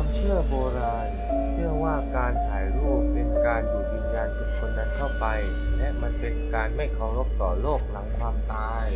ความเชื่อโบราณ เชื่อว่าการถ่ายรูปเป็นการดูดวิญญาณคนคนนั้นเข้าไป และมันเป็นการไม่เคารพต่อโลกหลังความตาย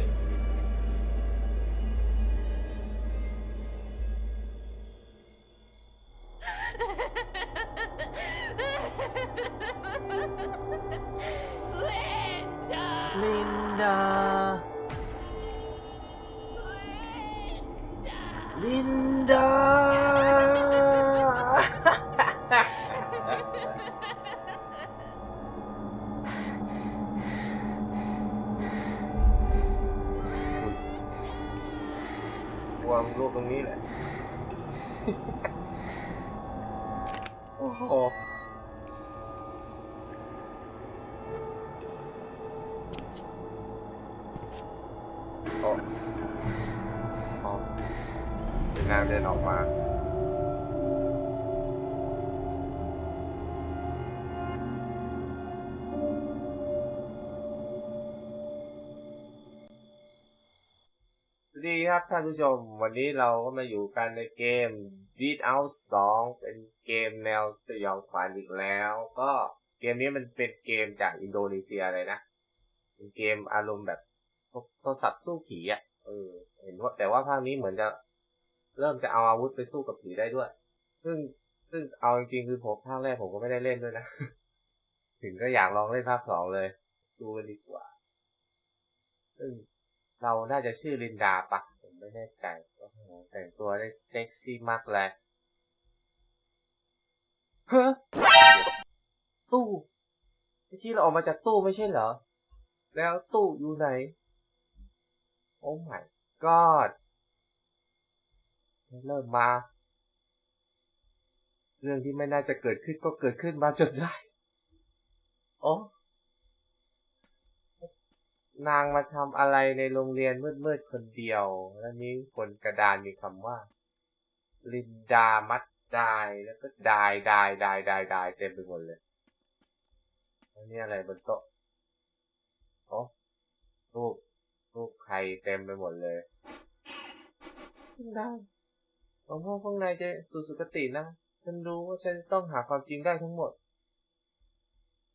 โอ้โหโอ้อ๋อเป็นนาเดินออกมาสวัสดีครับท่านผู้ชม วันนี้เราก็มาอยู่กันในเกม Beat Out 2เป็นเกมแนวสยองขวัญอีกแล้ว ก็เกมนี้มันเป็นเกมจากอินโดนีเซียเลยนะเป็นเกมอารมณ์แบบโทรศัพท์สู้ผีอะเออเห็นว่าแต่ว่าภาคนี้เหมือนจะเริ่มจะเอาอาวุธไปสู้กับผีได้ด้วย ซึ่งซึ่งเอาจริงๆคือผมภาคแรกผมก็ไม่ได้เล่นด้วยนะ ถึงก็อยากลองเล่นภาคสองเลย ดูกันดีกว่า ซึ่งเราน่าจะชื่อลินดาปะผมไม่แน่ใจ แต่งตัวได้เซ็กซี่มากเลยเฮ้ตู้เมื่เราออกมาจากตู้ไม่ใช่เหรอ แล้วตู้อยู่ไหน โอ้ my god เริ่มมา เรื่องที่ไม่น่าจะเกิดขึ้นก็เกิดขึ้นมาจนได้ โอ้ นางมาทำอะไรในโรงเรียนมืดๆคนเดียว แล้วนี้บนกระดานมีคำว่า ลินดามัดดายแล้วก็ดายดายดายดายดายเต็มไปหมดเลยแล้วนี่อะไรบนโต๊ะโอ้รูปรูปใครเต็มไปหมดเลยลินดาหลวงพ่อพวกนายจะสู่สุคตินะ ฉันรู้ว่าฉันจะต้องหาความจริงได้ทั้งหมด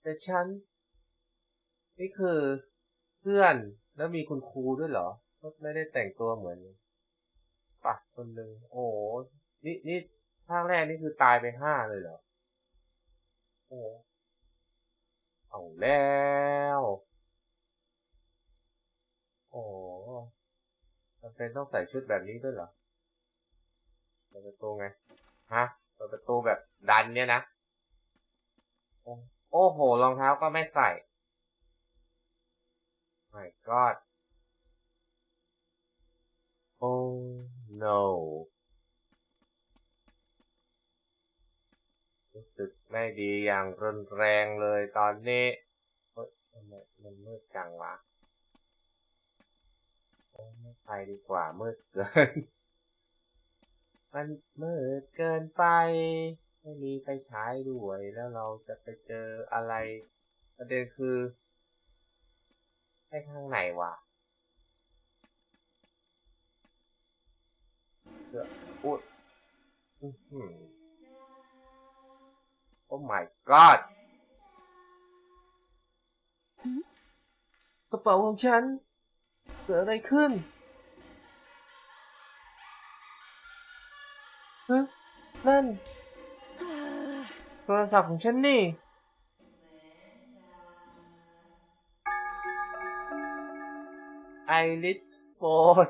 แต่ฉัน นี่คือ เพื่อนแล้วมีคุณครูด้วยเหรอ ไม่ได้แต่งตัวเหมือนปะคนหนึ่งโอ้นี่นี่ภาคแรกนี่คือตายไปห้าเลยเหรอโอ้โหเอาแล้วโอ้จำเป็นต้องใส่ชุดแบบนี้ด้วยเหรอเปิดประตูไง ฮะเปิดประตูแบบดันเนี่ยนะ โอ้โห รองเท้าก็ไม่ใส่ my god oh no รู้สึกไม่ดีอย่างรุนแรงเลยตอนนี้ เฮ้ยทำไมมันมืดจังวะไม่ไปดีกว่ามืดเกิน มันมืดเกินไป ไม่มีไฟฉายด้วยแล้วเราจะไปเจออะไร ประเด็นคือ ไปข้างไหนวะเดี๋ยวอุ๊ยอื้อหือโอ้ my god กระเป๋าของฉัน เกิดอะไรขึ้นฮะนั่น โทรศัพท์ของฉันนี่ ไอริสโฟน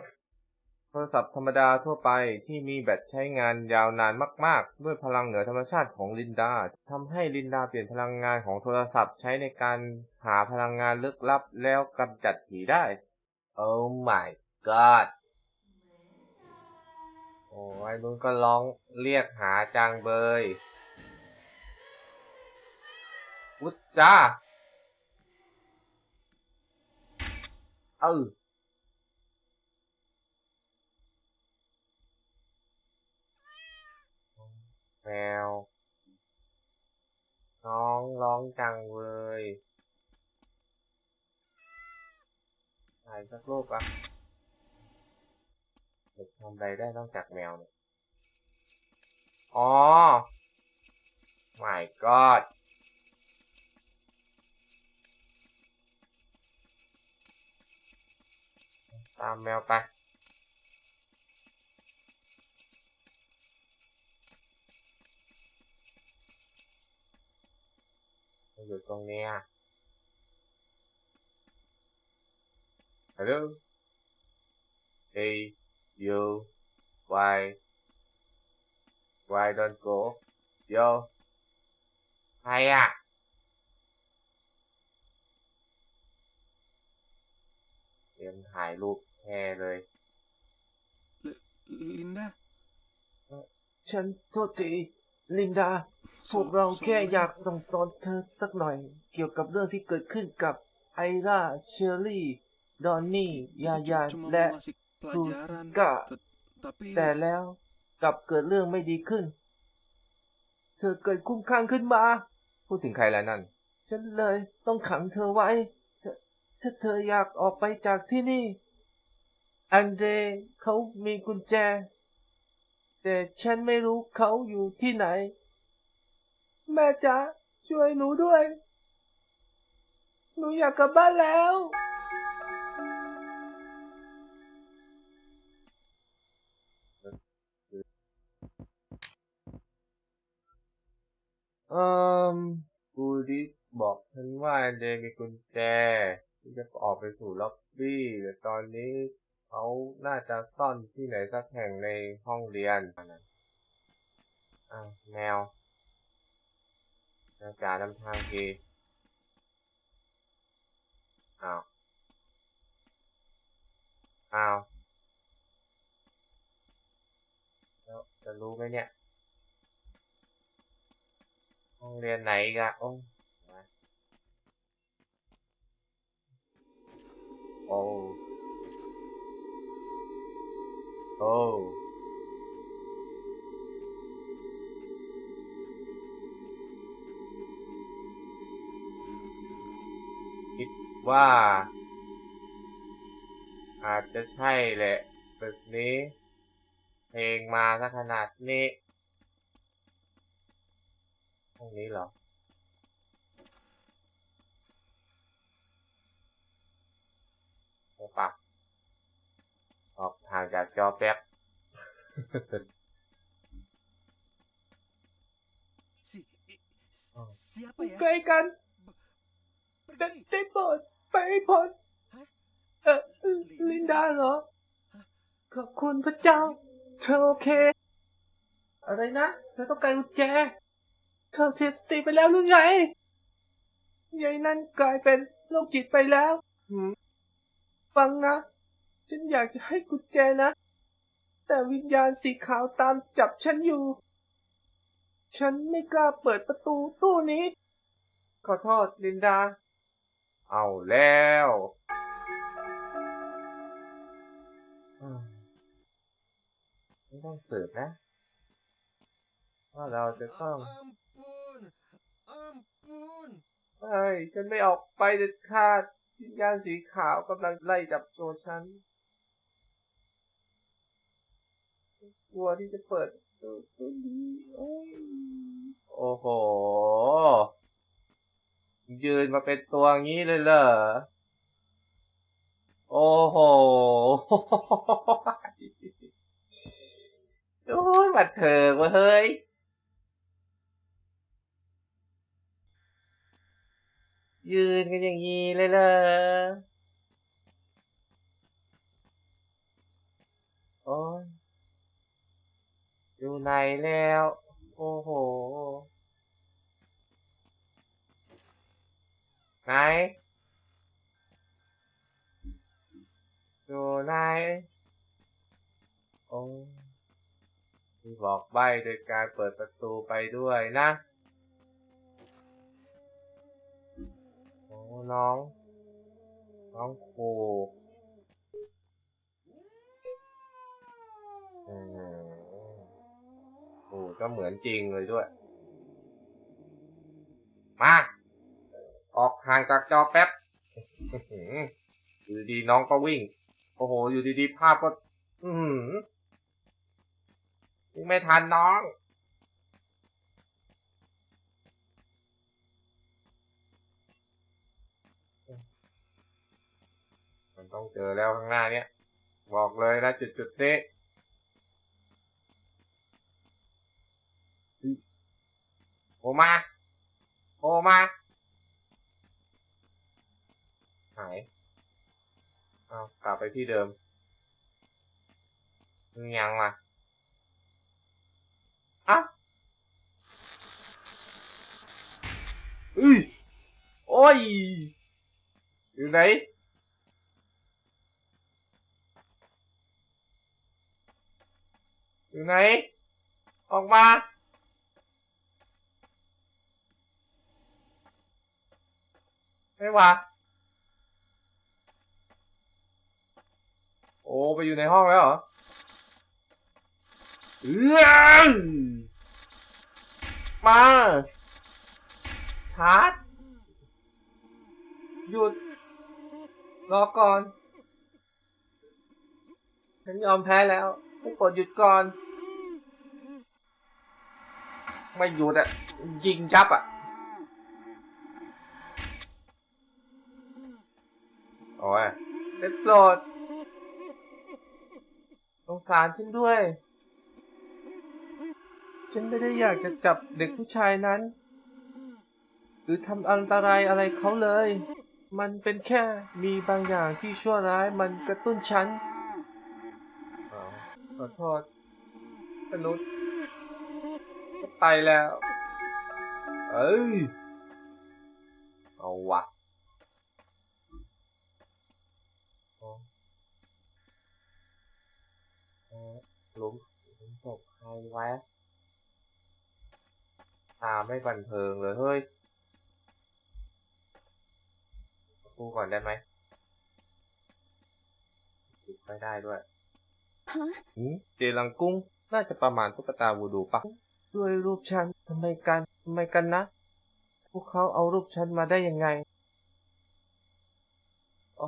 โทรศัพท์ธรรมดาทั่วไปที่มีแบตใช้งานยาวนานมาก ๆ ด้วยพลังเหนือธรรมชาติของลินดาทำให้ลินดาเปลี่ยนพลังงานของโทรศัพท์ใช้ในการหาพลังงานลึกลับแล้วกำจัดผีได้ Oh my god โอ้ยนุ่นก็ร้องเรียกหาจังเบยวุฒจ้าเออ แมว น้องร้องจังเลยถ่ายสักรูปอะเด็กทำอะไรได้นอกจากแมวเนี่ยอ๋อ my god ตามแมวไป มันอยู่ตรงเนี้ยฮัลโหล A U Y Why don't go Yo ใครอะเตรียมถ่ายรูปแค่เลย ลินดา ฉันโทษทีลินดา พวกเราแค่อยากสั่งสอนเธอสักหน่อย เกี่ยวกับเรื่องที่เกิดขึ้นกับไอราเชอร์รี่ ดอนนี่ ยายา และครูสกาแต่แล้วกลับเกิดเรื่องไม่ดีขึ้น เธอเกิดคุ้มข้างขึ้นมา พูดถึงใครแล้วนั่น ฉันเลยต้องขังเธอไว้ ถ้าเธออยากออกไปจากที่นี่ อันเดรเขามีกุญแจ แต่ฉันไม่รู้เขาอยู่ที่ไหน แม่จ๋าช่วยหนูด้วย หนูอยากกลับบ้านแล้ว เอ่มกูดิบอกฉันว่าเดย์มีกุญแจที่จะออกไปสู่ล็อบบี้แต่ตอนนี้เขาน่าจะซ่อนที่ไหนสักแห่งในห้องเรียนอ้าวแมว นาจานำทางทีอ้าวอ้าวแล้วจะรู้ไหมเนี่ยห้องเรียนไหนกันโอ้มาโอ้โว่า อาจจะใช่แหละแบบนี้ เพลงมาซะขนาดนี้ห้องนี้เหรอโอ้ปะออกทางจากจอแป๊บ si i- s- Oh. siapa ya ใกล้กันได้ pergi ได้โปรด ไปให้พ้นฮะเออลินดาเหรอ ขอบคุณพระเจ้า เธอโอเค อะไรนะ เธอต้องการกุญแจ เธอเสียสติไปแล้วหรือไงยายนั่นกลายเป็นโรคจิตไปแล้วหืมฟังนะ ฉันอยากจะให้กุญแจนะ แต่วิญญาณสีขาวตามจับฉันอยู่ ฉันไม่กล้าเปิดประตูตู้นี้ ขอโทษลินดา เอาแล้วอืมไม่ต้องสืบนะ ว่าเราจะต้อง ampun ampun เฮ้ยฉันไม่ออกไปเด็ดขาดวิญญาณสีขาวกำลังไล่จับตัวฉัน กลัวที่จะเปิดประตูตู้นี้โอ้ยโอ้โห ยืนมาเป็นตัวงี้เลยเหรอ โอ้โหโอ้ยมาเถิกเว้ยเฮ้ยยืนกันอย่างนี้เลยเหรอ โอ้ยอยู่ไหนแล้ว โอ้โห ไหนอยู่ไหนโอ้ที่บอกใบ้โดยการเปิดประตูไปด้วยนะโอ้น้อง น้องครูอืมโอ้ก็เหมือนจริงเลยด้วย ห่างจากจอแป๊บอยู่ดีน้องก็วิ่ง โอ้โห อยู่ดีๆภาพก็ อืมไม่ทันน้องมันต้องเจอแล้วข้างหน้าเนี้ย บอกเลยนะจุดจุดนี้โอมา โอมา หายเอากลับไปที่เดิมยังมาอะอุ้ยโอ้ย อยู่ไหนอยู่ไหน ออกมาไม่วะ โอ้ไปอยู่ในห้องแล้วเหรอเอื้องมาชาร์จหยุดรอก่อน ฉันยอมแพ้แล้วให้กดหยุดก่อน ไม่หยุดอะยิงยับอะโอ้ยได้โปรด สงสารฉันด้วย ฉันไม่ได้อยากจะจับเด็กผู้ชายนั้น หรือทำอันตรายอะไรเขาเลย มันเป็นแค่มีบางอย่างที่ชั่วร้ายมันกระตุ้นฉันอ๋อขอโทษมนุษย์ไปแล้ว เอ้ย เอาวะอ๋ออ๋อ หลุมหลุมศพใครไว้ตาไม่บันเทิงเลยเฮ้ยกูก่อนได้ไหมปิดไม่ได้ด้วยฮะหืมเจลังกุ้ง น่าจะประมาณตุ๊กตาวูดูปะด้วยรูปฉันทำไมกันทำไมกันนะ พวกเขาเอารูปฉันมาได้ยังไงอ๋อ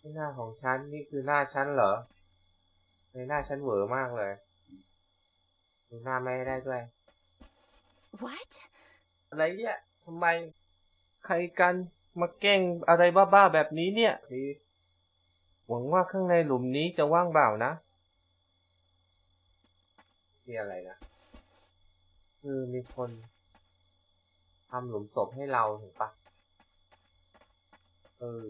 นี่หน้าของฉัน นี่คือหน้าฉันเหรอ ในหน้าฉันเหวอมากเลยดูหน้าไม่ได้ด้วย what อะไรเนี่ยทำไมใครกันมาแกล้งอะไรบ้าๆแบบนี้เนี่ยพี่หวังว่าข้างในหลุมนี้จะว่างเปล่านะนี่อะไรนะคือมีคนทำหลุมศพให้เราถูกปะเออ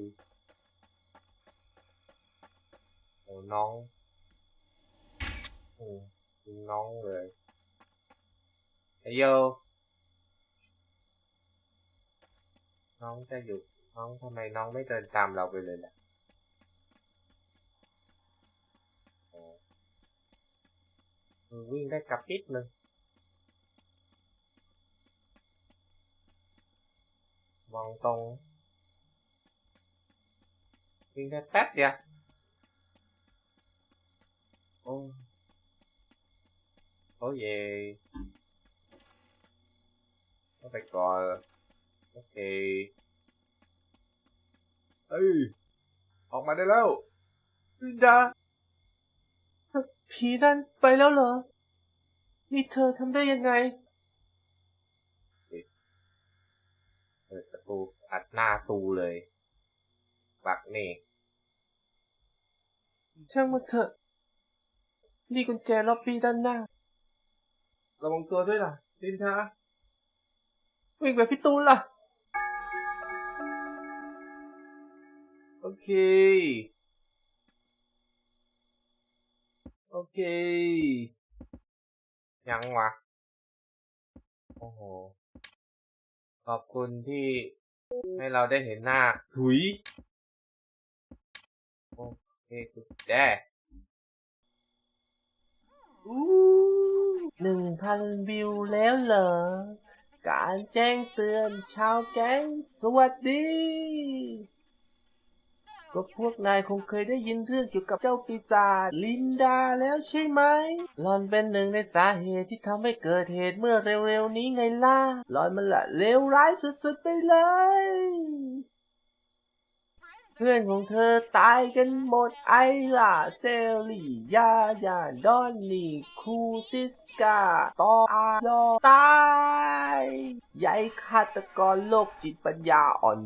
โอ้น้อง อืมน้องเลยไอโยน้องจะอยู่น้องทำไมน้องไม่เดินตามเราไปเลยล่ะอ๋อเออวิ่งได้กระปิดนึงมองตรงวิ่งได้แป๊บเดียวโอ้โอ้เย่ก็ไปก่อนโอเคเอ้ย ออกมาได้แล้วลินดา ผีนั่นไปแล้วเหรอ นี่เธอทำได้ยังไงเปิดประตูอัดหน้าตูเลยปักนี่ ช่างมันเถอะ นี่กุญแจล็อบบี้ด้านหน้า ระวังตัวด้วยล่ะ ลินทาวิ่งไปพี่ตูนล่ะ โอเค โอเค ยังวะ โอ้โห ขอบคุณที่ให้เราได้เห็นหน้า ถุย โอเคกุญแจอู้ หนึ่งพันวิวแล้วเหรอ การแจ้งเตือนชาวแก๊งสวัสดี ก็พวกนายคงเคยได้ยินเรื่องเกี่ยวกับเจ้าปีศาจลินดาแล้วใช่ไหม หลอนเป็นหนึ่งในสาเหตุที่ทำให้เกิดเหตุเมื่อเร็วๆนี้ไงล่ะ หลอนมันละเลวร้ายสุดๆไปเลย เพื่อนของเธอตายกันหมดไอล่าเซลลี่ยายาดอนนี่คูซิสกาตออายอตายใหญ่ฆาตกรโลกจิตปัญญาอ่อน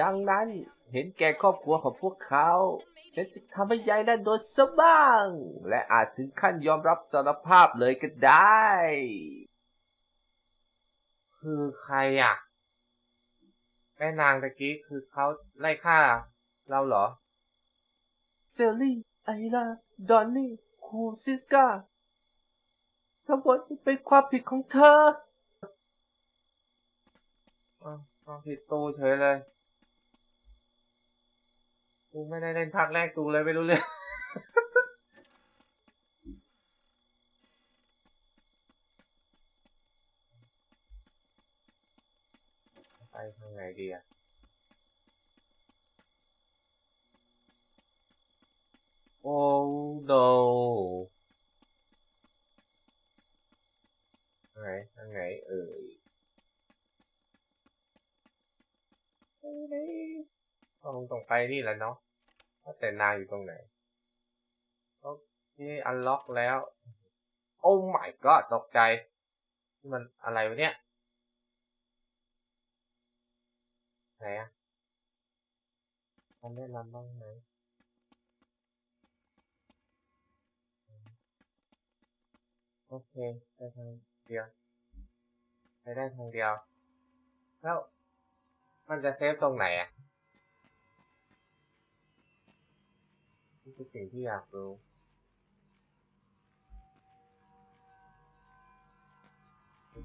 ดังนั้นเห็นแก่ครอบครัวของพวกเขาฉันจะทำให้ยายนั่นโดนซะบ้าง และอาจถึงขั้นยอมรับสารภาพเลยก็ได้ คือใครอะ แม่นางตะกี้คือเขาไล่ฆ่า เราเหรอ เซลลี่ไอลาดอนนี่คูซิสกาทั้งหมดเป็นความผิดของเธออ้าวอ้าวผิดตูเฉยเลย กูไม่ได้เล่นภาคแรกตูเลยไม่รู้เรื่อง ไปทางไหนดีอะโอ้ no ทางไหนทางไหนเอ่ยต้องตรงไปนี่แหละเนาะว่าแต่นางอยู่ตรงไหน โอเค อันล็อกแล้วโอ้ my god ตกใจนี่มันอะไรวะเนี่ย ไหนอะ ทำได้นำบ้างไหมโอเคได้ทางเดียว ไปได้ทางเดียว แล้วมันจะเซฟตรงไหนอะนี่คือสิ่งที่อยากรู้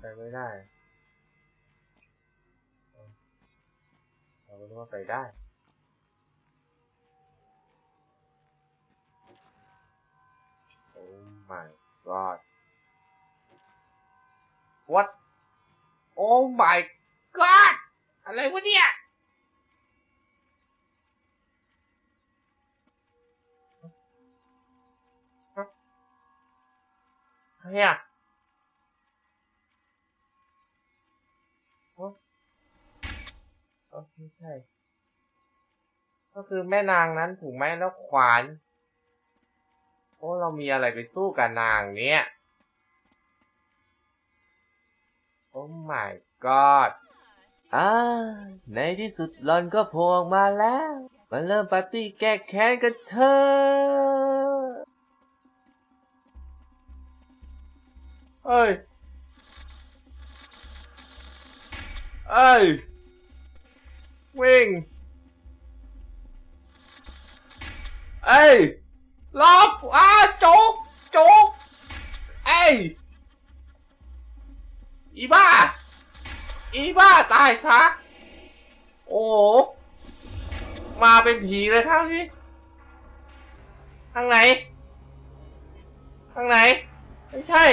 ไปไม่ได้เอาเราก็รู้ว่าไปได้ my god what โอ้ my god อะไรวะเนี่ยใครอะโอเคใช่ ก็คือแม่นางนั้นถูกไหมแล้วขวาน โอ้เรามีอะไรไปสู้กับนางเนี้ยโอ้ my god อ่าในที่สุดหลอนก็โผล่ออกมาแล้ว มาเริ่มปาร์ตี้แก้แค้นกันเถอะเอ้ย เอ้ย วิ่ง เอ้ย ลอบอ้าจุกจุกเอ้ยอีบ้า อีบ้าตายซะ โอ้มาเป็นผีเลยครับพี่ทางไหน ทางไหน ไม่ใช่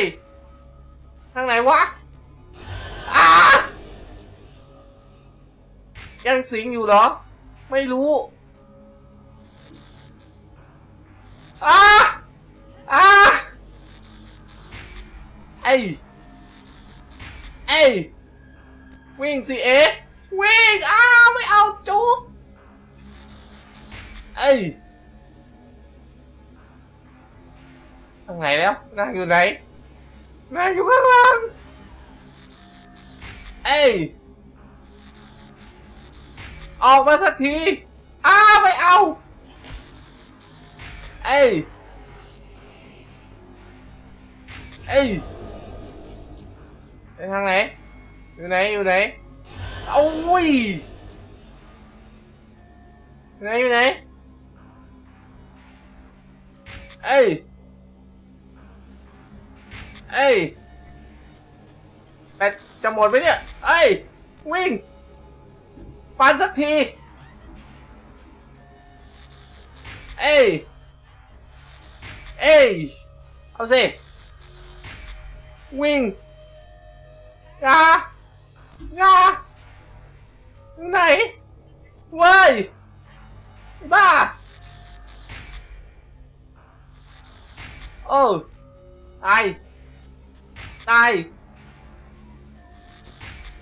ทางไหนวะอ้ายังสิงอยู่เหรอ ไม่รู้ อ้าอ้าไอ้ไอ้วิ่งสิเอ๊ะวิ่งอ้าไม่เอาจุกไอ้ยทางไหนแล้วนางอยู่ไหนนายอยู่ข้างล่างเอ้ยออกมาสักทีอ้าไม่เอา เอ้ยเอ้ยไปทางไหน อยู่ไหน อยู่ไหนเอาอุ้ยอยู่ไหน อยู่ไหน เอ้ย เอ้ยแบตจะหมดไหมเนี่ย เอ้ย วิ่งปันสักที เอ้ย เอ้ย เอาสิ วิ่งยายาไหน เว้ย บ้า โอ้ตาย ตาย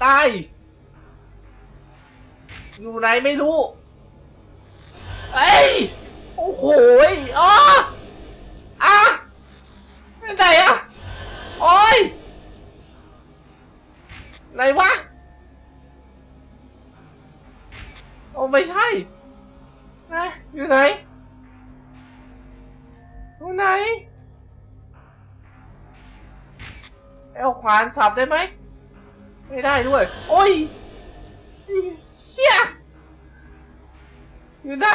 ตาย อยู่ไหนไม่รู้ เอ้ย โอ้โหอ๋อ ไปไหนอะโอ้ยไหนวะ โอ้ไม่ใช่นะอยู่ไหนอยู่ไหนเอาขวานสับได้ไหม ไม่ได้ด้วย โอ้ยเฮียอยู่ไหน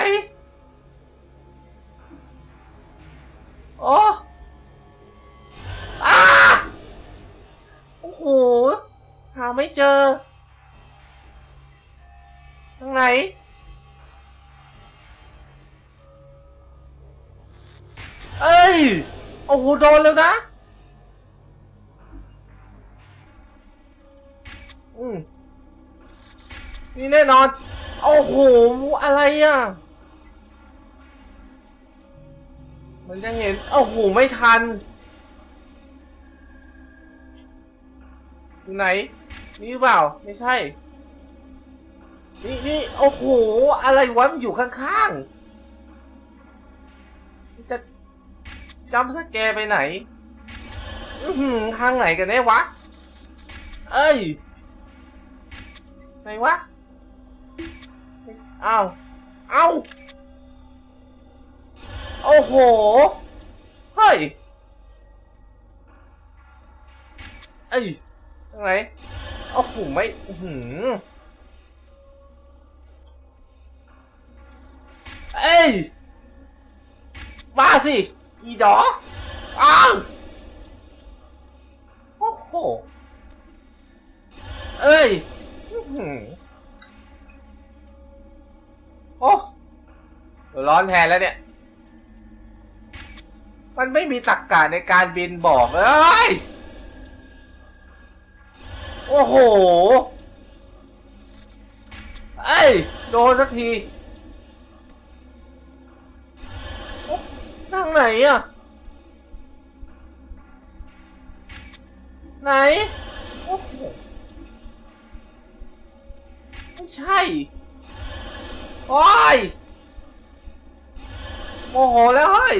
ไม่เจอ ทางไหน เอ้ย โอ้โห โดนแล้วนะ อืมนี่แน่นอน โอ้โห อะไรอะ มันจะเห็น โอ้โห ไม่ทันอยู่ไหน นี่เปล่า ไม่ใช่ นี่นี่โอ้โห อะไรวะมันอยู่ข้างๆ จะจำสแกไปไหน อือหือทางไหนกันแน่วะ เอ้ย ไหนวะ อ้าว อ้าวโอ้โห เฮ้ย เอ้ยตรงไหน โอ้โหไม่หือเอ้ย มาสิ อีดอกส์อ้าวโอ้โห เอ้ยหือโอ้ร้อนแทนแล้วเนี่ย มันไม่มีตักกะในการบินบอกเอ้ย โอ้โห เอ้ย โดนสักทีโอ๊ะนั่งไหนอะ ไหน โอ้โห ไม่ใช่ โอ้ย โมโหแล้วเฮ้ย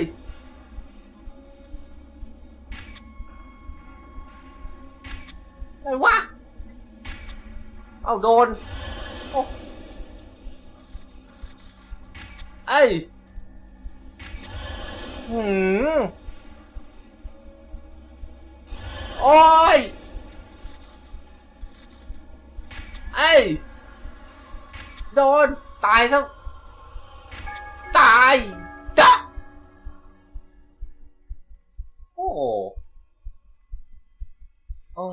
ไหนวะ เอาโดนโอ้ไอ้ยหืมโอ้ยไอ้ยโดน ตายทั้งตายจ้ะโอ้โอ้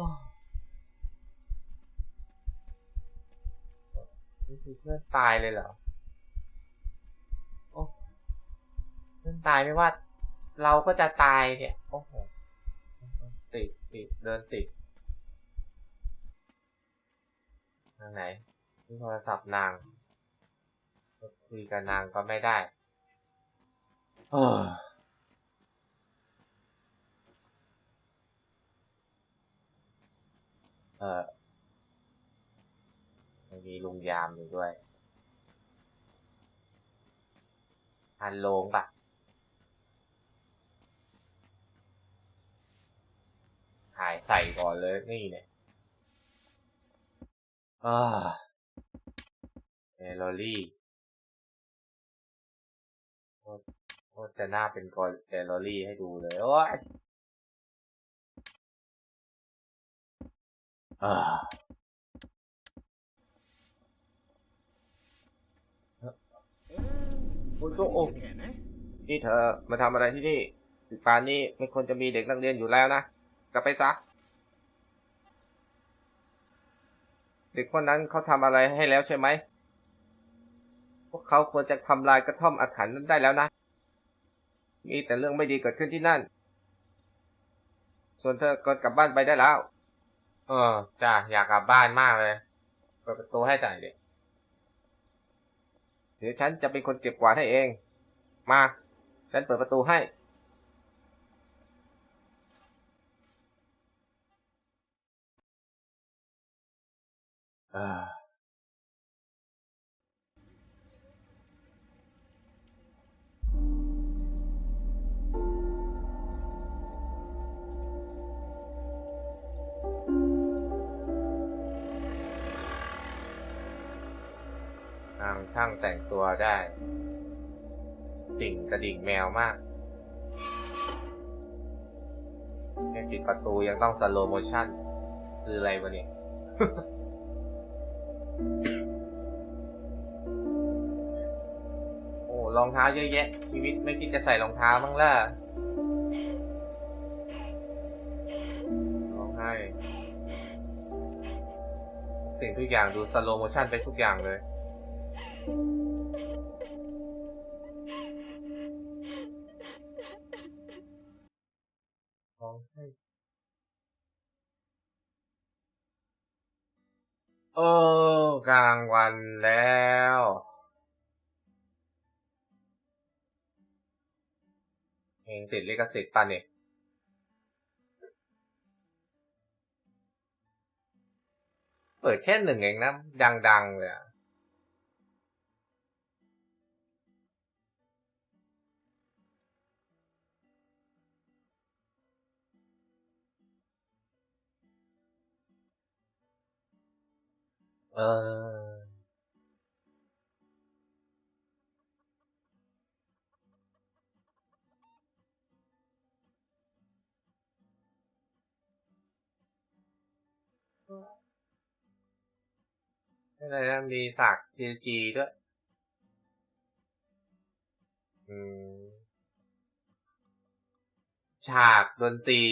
นี่คือเพื่อนตายเลยเหรอ โอ้เพื่อนตายไม่ว่า เราก็จะตายเนี่ย โอ้โห ติดติดเดินติดทางไหนนี่โทรศัพท์นางคุยกับนางก็ไม่ได้เออเออ มันมีลุงยามอยู่ด้วยทันโลงปะถ่ายใส่ก่อนเลยนี่เนี่ยอ่าเอลอรี่โคตรจะน่าเป็นกอลแกลลอรี่ให้ดูเลย โอ้ยอ่า คุณโซโอแค่ไหนนี่เธอมาทำอะไรที่นี่ป่านนี้ไม่ควรจะมีเด็กนักเรียนอยู่แล้วนะ กลับไปซะ เด็กคนนั้นเขาทำอะไรให้แล้วใช่ไหม พวกเขาควรจะทำลายกระท่อมอาถรรพ์นั้นได้แล้วนะ มีแต่เรื่องไม่ดีเกิดขึ้นที่นั่น ส่วนเธอก็กลับบ้านไปได้แล้ว เออจ้าอยากกลับบ้านมากเลย เปิดประตูให้จ่ายเด็ก เดี๋ยวฉันจะเป็นคนเก็บกวาดให้เอง มา ฉันเปิดประตูให้ อ่า ช่างแต่งตัวได้ติ่งกระดิ่งแมวมากแค่ปิดประตูยังต้องสโลโมชั่น คืออะไรวะเนี่ยโอ้รองเท้าเยอะแยะ ชีวิตไม่คิดจะใส่รองเท้าบ้างล่ะร้องไห้สิ่งทุกอย่างดูสโลโมชั่นไปทุกอย่างเลย ร้องไห้โอ้กลางวันแล้ว เพลงติดลิขสิทธิ์ป่ะเนี่ยเปิดแค่หนึ่งเองนะ ดัง ๆ เลยอะ เอออะไรนะมีฉาก CG ด้วย อืม ฉากดนตรี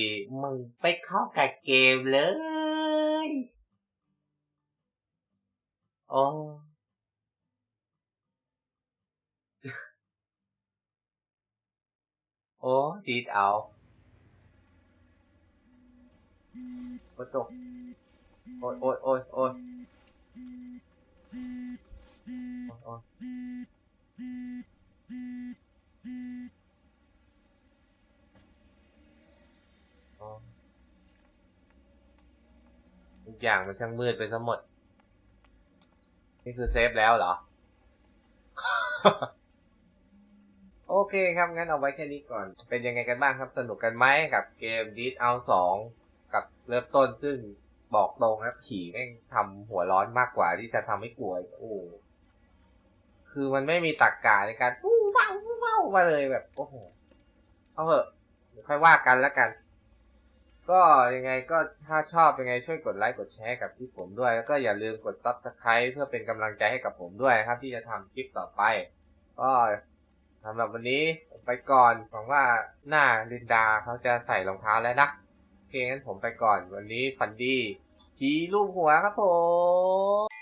มึงไปเข้ากับเกมเลย โอ้โอ้ดีดเอาโอ้ตกโอ้ยโอ้ยโอ้ยโอ้ยโอ้ยโอ้ยทุกอย่างมันช่างมืดไปทั้งหมด นี่คือเซฟแล้วเหรอ โอเคครับงั้นเอาไว้แค่นี้ก่อน เป็นยังไงกันบ้างครับ สนุกกันไหมกับเกม Dead Out 2 กับเริ่มต้นซึ่งบอกตรงนะผีแม่งทำหัวร้อนมากกว่าที่จะทำให้กลัวโอ้คือมันไม่มีตรกกาในการฟู้ว้าวฟู้ว้าวมาเลยแบบโอ้โหเอาเถอะค่อยว่ากันแล้วกัน ก็ยังไงก็ถ้าชอบยังไงช่วยกดไลค์กดแชร์กับที่ผมด้วย แล้วก็อย่าลืมกด Subscribe เพื่อเป็นกำลังใจให้กับผมด้วยนะครับ ที่จะทำคลิปต่อไป ก็สำหรับวันนี้ไปก่อนหวังว่าหน้าลินดาเขาจะใส่รองเท้าแล้วนะโอเคงั้นผมไปก่อนวันนี้ฟันดี้ทีลูกหัวครับผม